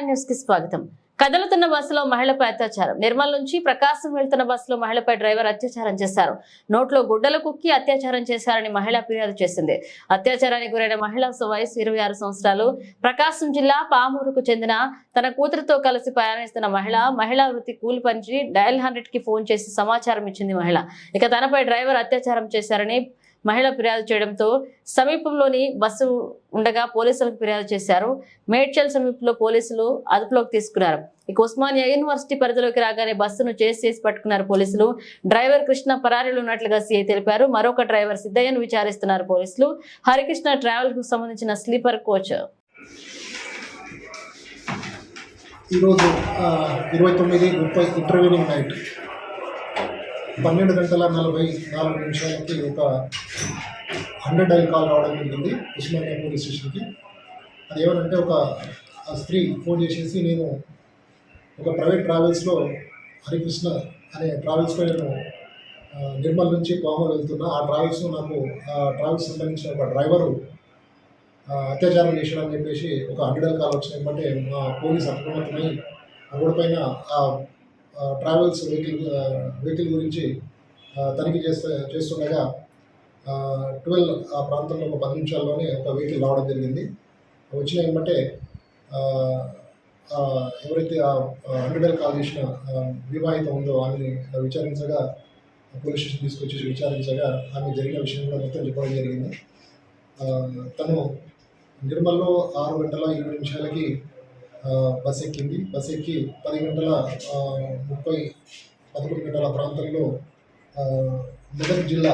న్యూస్కి స్వాగతం. కదులుతున్న బస్సులో మహిళపై అత్యాచారం. నిర్మల్ నుంచి ప్రకాశం వెళ్తున్న బస్సులో మహిళపై డ్రైవర్ అత్యాచారం చేశారు. నోట్లో గుడ్డలు కుక్కి అత్యాచారం చేశారని మహిళ ఫిర్యాదు చేసింది. అత్యాచారానికి గురైన మహిళ వయసు ఇరవై ఆరు సంవత్సరాలు. ప్రకాశం జిల్లా పామూరుకు చెందిన తన కూతురుతో కలిసి ప్రయాణిస్తున్న మహిళ మహిళా వృత్తి కూలి పంచి డయల్ హండ్రెడ్కి ఫోన్ చేసి సమాచారం ఇచ్చింది మహిళ. ఇక తనపై డ్రైవర్ అత్యాచారం చేశారని మహిళ ఫిర్యాదు చేయడంతో సమీపంలోని బస్సు ఉండగా పోలీసులకు ఫిర్యాదు చేశారు. మేడ్చల్ సమీపంలో పోలీసులు అదుపులోకి తీసుకున్నారు. ఇక ఉస్మానియా యూనివర్సిటీ పరిధిలోకి రాగానే బస్సును చేసి చేసి పట్టుకున్నారు పోలీసులు. డ్రైవర్ కృష్ణ పరారీలు ఉన్నట్లుగా సీఐ తెలిపారు. మరొక డ్రైవర్ సిద్ధయ్యను విచారిస్తున్నారు పోలీసులు. హరికృష్ణ ట్రావెల్కు సంబంధించిన స్లీపర్ కోచ్. ఈరోజు ఇరవై తొమ్మిది ముప్పై ఇంటర్వ్యూనింగ్ నైట్ పన్నెండు గంటల నలభై నాలుగు నిమిషాలకి ఒక హండ్రెడ్ డైల్ కాల్ రావడం జరిగింది ఉస్మానియా పోలీస్ స్టేషన్కి. అది ఏమనంటే ఒక స్త్రీ ఫోన్ చేసేసి నేను ఒక ప్రైవేట్ ట్రావెల్స్లో హరికృష్ణ అనే ట్రావెల్స్లో నేను నిర్మల్ నుంచి కోమలు వెళ్తున్నా. ఆ ట్రావెల్స్లో నాకు ఆ ట్రావెల్స్ సంబంధించిన ఒక డ్రైవరు అత్యాచారం చేశాడని చెప్పేసి ఒక హండ్రెడ్ కాల్ వచ్చినాయి అంటే మా పోలీస్ అప్రమత్తమై రోడ్డు పైన ఆ ట్రావెల్స్ వెహికల్ వెహికల్ గురించి తనిఖీ చేస్తే చేస్తుండగా ట్వెల్వ్ ఆ ప్రాంతంలో ఒక పది నిమిషాల్లోనే ఒక వెహికల్ రావడం జరిగింది. వచ్చిన ఏమంటే ఎవరైతే ఆ అండర్ కాల్ చేసిన వివాహిత ఉందో ఆమెని విచారించగా పోలీస్ స్టేషన్ తీసుకొచ్చి విచారించగా ఆమె జరిగిన విషయం కూడా మొత్తం చెప్పడం జరిగింది. తను నిర్మల్లో ఆరు గంటల ఇరవై నిమిషాలకి బస్ ఎక్కింది. బస్ ఎక్కి పది గంటల ముప్పై పదకొండు గంటల ప్రాంతంలో మెదక్ జిల్లా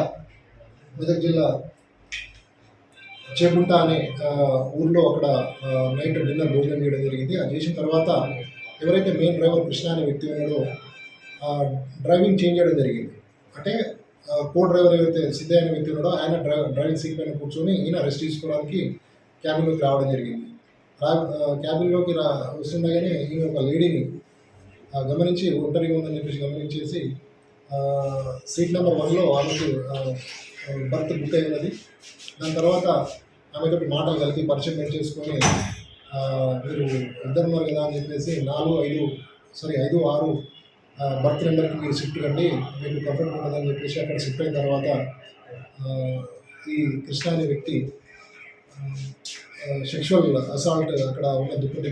మెదక్ జిల్లా చేకుంట అనే ఊర్లో అక్కడ నైట్ డిన్నర్ భోజనం చేయడం జరిగింది. అది చేసిన తర్వాత ఎవరైతే మెయిన్ డ్రైవర్ కృష్ణ అనే వ్యక్తి ఉన్నాడో డ్రైవింగ్ చేంజ్ చేయడం జరిగింది. అంటే కో డ్రైవర్ ఏవైతే సిద్ధయ్య అనే వ్యక్తి ఉన్నాడో ఆయన డ్రైవింగ్ సీట్ పైన కూర్చొని ఈయన రెస్ట్ తీసుకోవడానికి క్యాబిన్లోకి రావడం జరిగింది. క్యాబిన్లోకి రా వస్తుండగానే ఈయన ఒక లేడీని గమనించి ఒంటరిగా ఉందని చెప్పేసి గమనించేసి సీట్ నెంబర్ వన్లో ఆమెకు బర్త్ బుక్ అయి ఉన్నది. దాని తర్వాత ఆమెతో మాటలు కలిపి పరిచయం చేసుకొని మీరు ఇద్దరున్నారు కదా అని చెప్పేసి నాలుగు ఐదు సారీ ఐదు ఆరు బర్త్ నెంబర్కి మీరు షిఫ్ట్ కండి మీకు కంఫర్ట్ ఉంటుందని చెప్పేసి అక్కడ షిఫ్ట్ అయిన తర్వాత ఈ కృష్ణ అనే వ్యక్తి సెక్షువల్ అసాల్ట్ అక్కడ ఉన్న దుప్పటి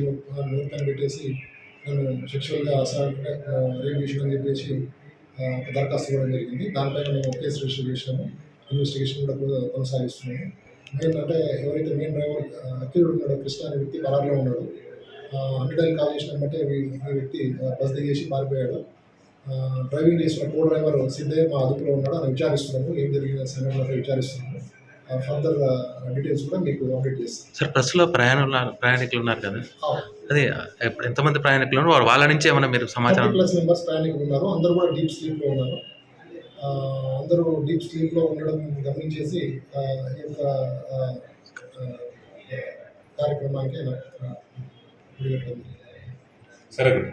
నోట్ పెట్టేసి నేను సెక్షువల్గా అసాల్ట్ రేప్ చేసిన చెప్పేసి దరఖాస్తు ఇవ్వడం జరిగింది. దానిపైన మేము కేసు రిజిస్టర్ చేసినాము ఇన్వెస్టిగేషన్ కూడా కొనసాగిస్తున్నాము. మెయిన్ అంటే ఎవరైతే మెయిన్ డ్రైవర్ అక్యూడ్ ఉన్నాడో కృష్ణ అనే వ్యక్తి పరారులో ఉన్నాడు. హండ్రెడ్ కాల్ చేసిన బట్టే ఈ వ్యక్తి బస్ దిగేసి పారిపోయాడు. డ్రైవింగ్ చేసిన కో డ్రైవర్ సిద్ధయ్య మా అదుపులో ఉన్నాడు అని విచారిస్తున్నాము. ఏం జరిగిన సంఘటనలో విచారిస్తున్నాము. ఫర్దర్ డీటెయిల్స్ కూడా మీకు అప్డేట్ చేస్తాం. సార్ బస్సులో ప్రయాణుల ప్రయాణికులు ఉన్నారు కదా? అదే ఎంతమంది ప్రయాణికులు ఉన్నారు? వాళ్ళ- వాళ్ళ నుంచి ఏమైనా మీరు సమాచారం ప్లస్ మెంబర్స్ ప్రయాణికులు ఉన్నారు. అందరూ కూడా డీప్ స్లీప్లో ఉన్నారు. అందరూ డీప్ స్లీప్లో ఉండడం గమనించేసి ఈ యొక్క కార్యక్రమానికి సరే